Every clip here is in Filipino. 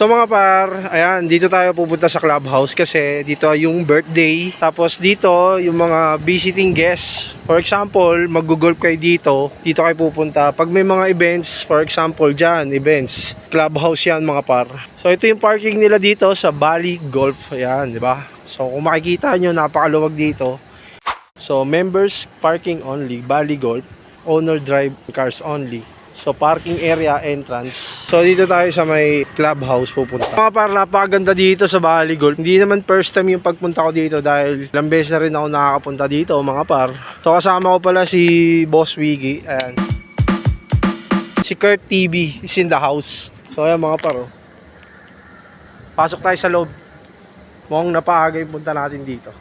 So mga par, ayan, dito tayo pupunta sa clubhouse kasi dito yung birthday. Tapos dito, yung mga visiting guests. For example, mag-golf kayo dito, dito kayo pupunta. Pag may mga events, for example, dyan, events, clubhouse yan mga par. So ito yung parking nila dito sa Bali Golf. Ayan, di ba? So kung makikita nyo, napakaluwag dito. So members parking only, Bali Golf, owner drive cars only. So parking area entrance. So dito tayo sa may clubhouse pupunta. Mga par, napakaganda dito sa Bali Golf. Hindi naman first time yung pagpunta ko dito dahil ilang beses na rin ako nakakapunta dito mga par. So kasama ko pala si Boss Wiggy. Ayan. Si Kurt TV is in the house. So ayan mga par. oh. Pasok tayo sa loob. Mukhang napaaga yung punta natin dito.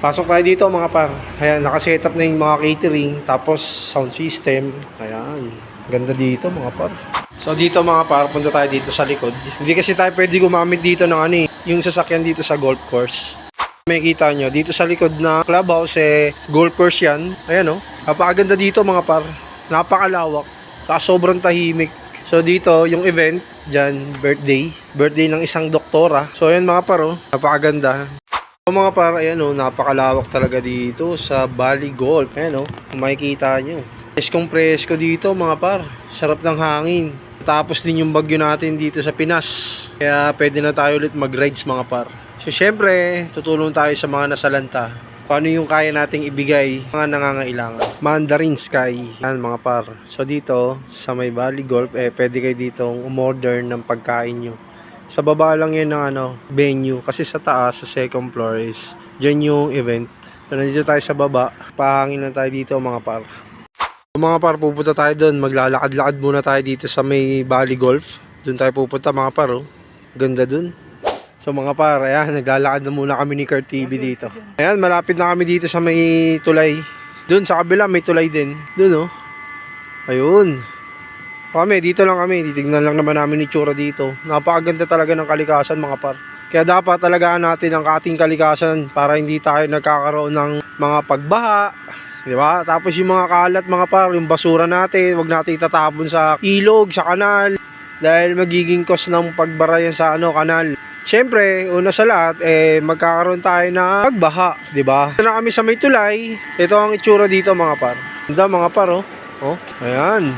Pasok tayo dito mga par. Ayan, nakasetup na yung mga catering, tapos sound system. Ayan, ganda dito mga par. So dito mga par, punta tayo dito sa likod. Hindi kasi tayo pwede gumamit dito ng ano eh, yung sasakyan dito sa golf course. May kita nyo, dito sa likod na clubhouse eh, golf course yan. Ayan oh, napakaganda dito mga par. Napakalawak. Saka sobrang tahimik. So dito, yung event, dyan, birthday. Birthday ng isang doktora. So ayan mga par oh, napakaganda. So mga par, ayan o, napakalawak talaga dito sa Bali Golf. Ayan o, kung makikita nyo. Preskong presko dito mga par. Sarap ng hangin. Tapos din yung bagyo natin dito sa Pinas. Kaya pwede na tayo ulit mag-rides mga par. So syempre, tutulong tayo sa mga nasalanta. Paano yung kaya nating ibigay mga nangangailangan. Mandarin Sky. Yan mga par. So dito, sa may Bali Golf, eh pwede kayo ditong umorder ng pagkain nyo. Sa baba lang yun ng ano, venue. Kasi sa taas, sa second floor is, dyan yung event. So, nandito tayo sa baba. Pahangin lang tayo dito mga par. Mga par, pupunta tayo doon. Maglalakad-lakad muna tayo dito sa may Bali Golf. Doon tayo pupunta mga par, oh. Ganda doon. So mga par, ayan, naglalakad na muna kami ni Kurt TV dito. Ayan, malapit na kami dito sa may tulay. Doon sa kabila may tulay din. Doon oh. Ayun. Kami, dito lang kami. Titignan lang naman namin ni Tsura dito. Napakaganda talaga ng kalikasan mga par. Kaya dapat talagaan natin ang ating kalikasan para hindi tayo nagkakaroon ng mga pagbaha. Di ba? Tapos yung mga kalat mga par, yung basura natin, wag natin itatapon sa ilog, sa kanal. Dahil magiging cause ng pagbara yan sa ano, kanal. Siyempre, una sa lahat, eh, magkakaroon tayo ng pagbaha, di ba? Ito na kami sa may tulay. Ito ang itsura dito mga par. Ganda mga par, oh. Oh, ayan.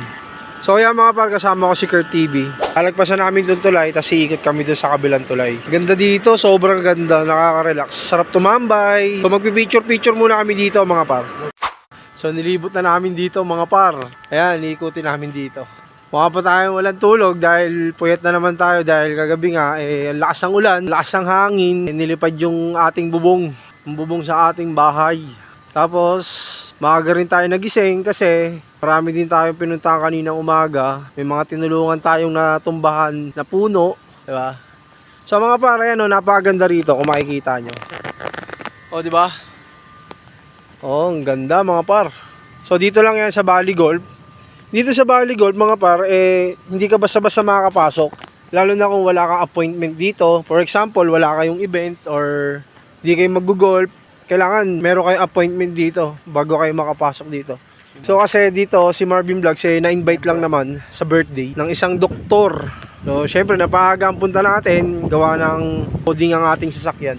So ayan mga par, kasama ko si Kurt TV. Alagpasan namin doon tulay, tapos iikot kami doon sa kabilang tulay. Ganda dito, sobrang ganda, nakaka-relax. Sarap tumambay. So magpipicture-picture muna kami dito mga par. So nilibot na namin dito mga par. Ayan, iikutin namin dito. Mukha pa tayo walang tulog dahil puyat na naman tayo dahil kagabi nga eh ang lakas ng ulan, lakas ng hangin, eh, nilipad yung ating bubong, yung bubong sa ating bahay. Tapos maaga rin tayo nagising kasi marami din tayong pinuntahan kaninang umaga. May mga tinulungan tayong natumbahan na puno, di ba? So mga pare, ano, napakaganda rito kung makikita nyo. O, di ba? Oh, ang ganda mga par. So dito lang yan sa Bali Golf. Dito sa Bali Golf mga par, eh, hindi ka basta-basta makakapasok. Lalo na kung wala kang appointment dito. For example, wala kayong event or hindi kayo mag-golf. Kailangan meron kayong appointment dito bago kayo makapasok dito. So kasi dito si Marvin Vlogs eh na-invite lang naman sa birthday ng isang doktor. So syempre napaaga ang punta natin gawa ng coding ang ating sasakyan.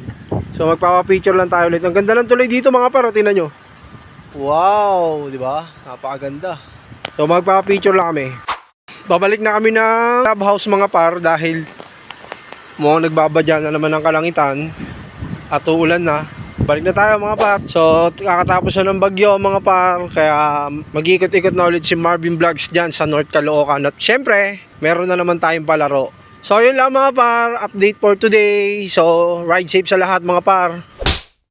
So magpapa-picture lang tayo ulit. Ang ganda ng tuloy dito mga paro, tingnan nyo. Wow, di ba? Napakaganda. So magpapa-picture lang kami. Babalik na kami ng clubhouse mga par dahil mukhang nagbabadya na naman ng kalangitan at uulan na. Balik na tayo mga par. So kakatapos na ng bagyo mga par. Kaya mag-ikot-ikot na ulit si Marvin Vlogs dyan sa North Caloocan. At syempre, meron na naman tayong palaro. So yun lang mga par, update for today. So ride safe sa lahat mga par.